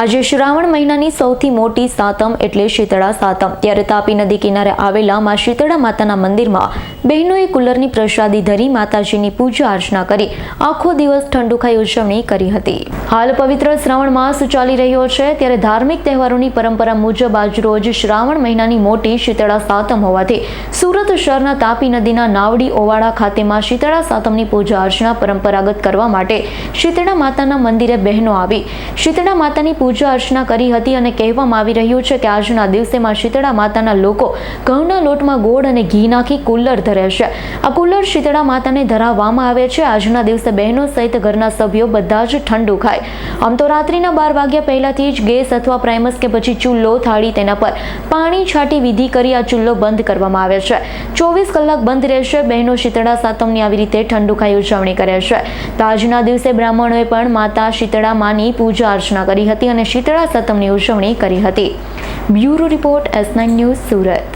આજે શ્રાવણ મહિનાની સૌથી મોટી સાતમ એટલે શીતળા સાતમ. ત્યારે તાપી નદી કિનારે આવેલા માં શીતળા માતાના મંદિરમાં બહેનોએ કુલરની પ્રસાદી ધરી માતાજીની પૂજા અર્ચના કરી. આખો દિવસ ઠંડુ ખાઈ ઉજવણી કરી હતી. હાલ પવિત્ર શ્રાવણ માસ ચાલી રહ્યો છે, ત્યારે ધાર્મિક તહેવારોની પરંપરા મુજબ આજરોજ શ્રાવણ મહિનાની મોટી શીતળા સાતમ હોવાથી સુરત શહેરના તાપી નદીના નાવડી ઓવાડા ખાતેમાં શીતળા સાતમની પૂજા અર્ચના પરંપરાગત કરવા માટે શીતળા માતાના મંદિરે બહેનો આવી. શીતળા માતાની પૂજા અર્ચના કરી હતી અને કહેવામાં આવી રહ્યું છે કે આજના દિવસેમાં શીતળા માતાના લોકો ઘઉંના લોટમાં ગોળ અને ઘી નાખી કુલર ધરે છે. આ કુલર શીતળા માતાને ધરાવવામાં આવે છે. આજના દિવસે બહેનો સહિત ઘરના સભ્યો બધા જ ઠંડુ ખાય. આમ તો રાત્રિના બાર વાગ્યા પહેલાથી જ ગેસ અથવા પ્રાઇમસ કે પછી ચૂલ્લો થાળી તેના પર પાણી છાંટી વિધિ કરી આ ચૂલ્લો બંધ કરવામાં આવે છે. ચોવીસ કલાક બંધ રહેશે. બહેનો શીતળા સાતમની આવી રીતે ઠંડુ ખાઈ ઉજવણી કરે છે. તો આજના દિવસે બ્રાહ્મણોએ પણ માતા શીતળા માની પૂજા અર્ચના કરી હતી અને શીતળા સાતમની ઉજવણી કરી હતી. Bureau report S nine news Surat.